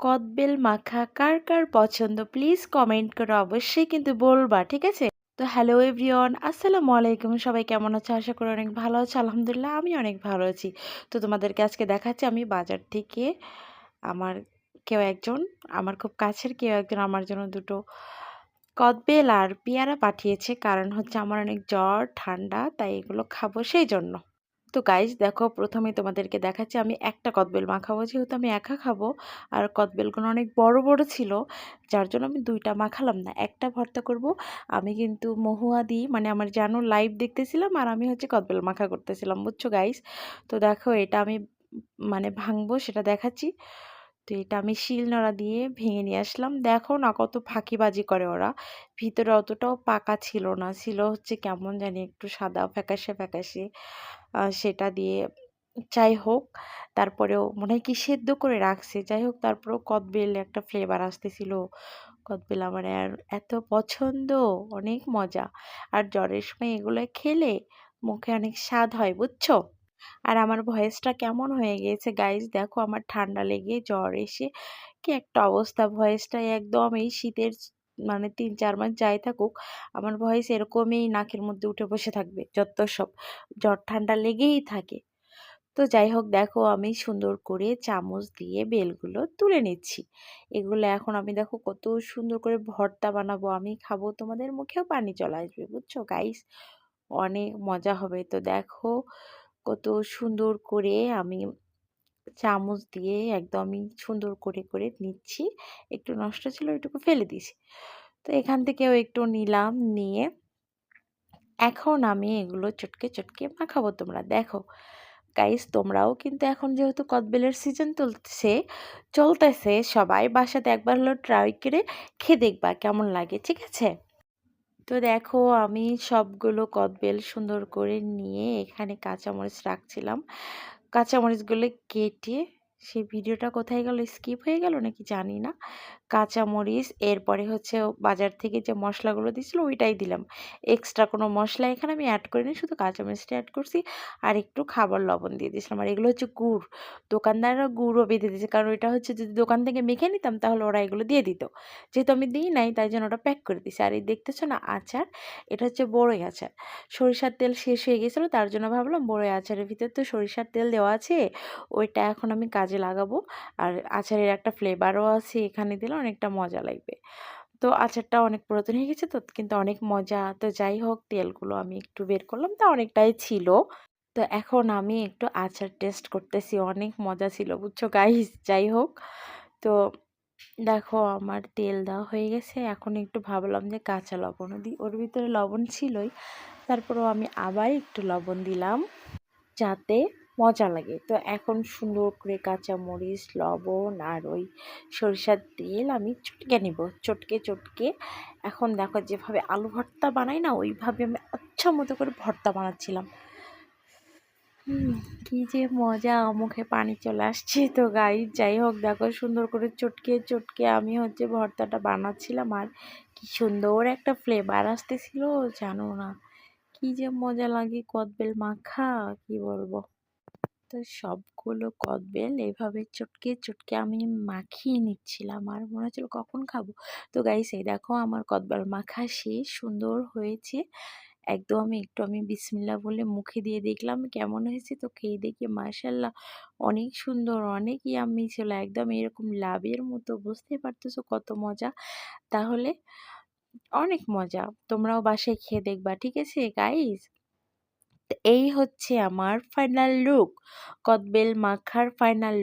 কদবেল মাখা কার কার পছন্দ? Please comment করে অবশ্যই কিন্তু বলবা, ঠিক আছে? তো হ্যালো এভরিওয়ান আসসালামু আলাইকুম। সবাই কেমন আছে? আশা করি অনেক ভালো আছো। আলহামদুলিল্লাহ, আমি অনেক ভালো আছি। তো তোমাদেরকে আজকে দেখাচ্ছি, আমি বাজার থেকে আমার কেউ একজন, আমার খুব কাছের কেউ একজন, আমার জন্য দুটো কদবেল আর পেয়ারা পাঠিয়েছে। কারণ হচ্ছে আমার অনেক জ্বর, ঠান্ডা, তাই এগুলো খাব সেই জন্য তো গাইজ দেখো প্রথমে তোমাদেরকে দেখাচ্ছি, আমি একটা কদবেল মাখাবো। যেহেতু আমি একা খাব, আর কদবেলগুলো অনেক বড় বড় ছিল, যার জন্য আমি দুইটা মাখালাম না। একটা ভর্তা করব, আমি কিন্তু মহুয়া দিই মানে আমার জানো লাইভ দেখতেছিলাম, আর আমি হচ্ছে কদবেল মাখা করতেছিলাম, বুঝছ গাইজ তো দেখো এটা আমি মানে ভাঙবো, সেটা দেখাচ্ছি। তো এটা আমি শিলনোড়া দিয়ে ভেঙে নিয়ে আসলাম। দেখো না কত ফাঁকিবাজি করে ওরা। ভিতরে অতটাও পাকা ছিল না, ছিল হচ্ছে কেমন জানি একটু সাদা, ফ্যাকাশে ফ্যাকাশে। সেটা দিয়ে যাই হোক, তারপরেও মনে হয় কি সেদ্ধ করে রাখছে। যাই হোক, তারপরেও কদবেল একটা ফ্লেভার আসতেছিল। কদবেল আমার আর এত পছন্দ, অনেক মজা। আর জ্বরের সময় এগুলো খেলে মুখে অনেক স্বাদ হয়, বুঝছ? আর আমার ভয়েসটা কেমন হয়ে গিয়েছে গাইজ দেখো আমার ঠান্ডা লেগে জ্বর এসে কি একটা অবস্থা। ভয়েসটা একদম এই শীতের মানে তিন, চার মাস যাই থাকুক, আমার ভয়েস এরকমই নাকের মধ্যে উঠে বসে থাকবে, যত সব জ্বর ঠান্ডা লেগেই থাকে। তো যাই হোক, দেখো আমি সুন্দর করে চামচ দিয়ে বেলগুলো তুলে নিচ্ছি। এগুলো এখন আমি দেখো কত সুন্দর করে ভর্তা বানাবো, আমি খাব, তোমাদের মুখেও পানি চলে আসবে, বুঝছ? গাইস অনেক মজা হবে। তো দেখো কত সুন্দর করে আমি চামচ দিয়ে একদমই সুন্দর করে করে নিচ্ছি। একটু নষ্ট ছিল ওইটুকু ফেলে দিয়েছি। তো এখান থেকেও একটু নিলাম, নিয়ে এখন আমি এগুলো চটকে চটকে মাখাবো তোমরা। দেখো গাইস তোমরাও কিন্তু এখন যেহেতু কদবেলের সিজন চলছে, চলতেছে, সবাই বাসাতে একবার হলো ট্রাই করে খেয়ে দেখবা কেমন লাগে, ঠিক আছে? তো দেখো আমি সবগুলো কদবেল সুন্দর করে নিয়ে এখানে কাঁচামরিচ রাখছিলাম। কাঁচামরিচগুলো কেটে সেই ভিডিওটা কোথায় গেল, স্কিপ হয়ে গেল নাকি জানি না। কাঁচামরিচ, এরপরে হচ্ছে বাজার থেকে যে মশলাগুলো দিয়েছিল ওইটাই দিলাম। এক্সট্রা কোনো মশলা এখানে আমি অ্যাড করিনি, শুধু কাঁচামরিচটা অ্যাড করছি আর একটু খাবার লবণ দিয়ে দিয়েছিলাম। আর এগুলো হচ্ছে গুড়, দোকানদাররা গুড়ও বেঁধে দিয়েছে। কারণ ওইটা হচ্ছে যদি দোকান থেকে মেখে নিতাম তাহলে ওরা এগুলো দিয়ে দিত। যেহেতু আমি দিই নাই তাই জন্য ওটা প্যাক করে দিয়েছি। আর এই দেখতেছো না আচার, এটা হচ্ছে বড়ই আচার। সরিষার তেল শেষ হয়ে গেছিল তার জন্য ভাবলাম বড়ই আচারের ভিতরে তো সরিষার তেল দেওয়া আছে, ওইটা এখন আমি কাজে লাগাবো। আর আচারের একটা ফ্লেভারও আছে এখানে দিলে অনেকটা মজা লাগবে। তো আচারটা অনেক পুরাতন হয়ে গেছে তো, কিন্তু অনেক মজা। তো যাই হোক, তেলগুলো আমি একটু বের করলাম। তা অনেকটাই ছিল। তো এখন আমি একটু আচার টেস্ট করতেছি। অনেক মজা ছিল, বুঝছ গাইস যাই হোক। তো দেখো, আমার তেল দেওয়া হয়ে গেছে। এখন একটু ভাবলাম যে কাঁচা লবণও দিই। ওর ভিতরে লবণ ছিলই। তারপরেও আমি আবার একটু লবণ দিলাম। যাতে মজা লাগে। তো এখন সুন্দর করে কাঁচামরিচ লবণ আর ওই সরিষার তেল আমি চটকে নিব, চটকে চটকে। এখন দেখো যেভাবে আলু ভর্তা বানাই না, ওইভাবে আমি আচ্ছা মতো করে ভর্তা বানাচ্ছিলাম। কি যে মজা, মুখে পানি চলে আসছে। তো গাই যাই হোক, দেখো সুন্দর করে চটকে চটকে আমি হচ্ছে ভর্তাটা বানাচ্ছিলাম। আর কি সুন্দর একটা ফ্লেভার আসতেছিল, জানো না। কি যে মজা লাগে, কদবেল মাখা, কি বলব? তো সবগুলো কদবেল এভাবে চটকে চটকে আমি মাখিয়ে নিচ্ছিলাম। আর মনে হচ্ছিল কখন খাব? তো গাইস এই দেখো আমার কদবেল মাখা শেষ, সুন্দর হয়েছে। একদম আমি একটু আমি বিসমিল্লা বলে মুখে দিয়ে দেখলাম, কেমন হয়েছে তো খেয়ে দেখি মার্শাল্লাহ অনেক সুন্দর, অনেক ইয়াম্মি ছিল, একদম এরকম লাভের মতো বুঝতে পারতেছো কত মজা। তাহলে অনেক মজা, তোমরাও বাসায় খেয়ে দেখবা, ঠিক আছে গাইস এই হচ্ছে আমার ফাইনাল লুক কদবেল মাখার ফাইনাল লুক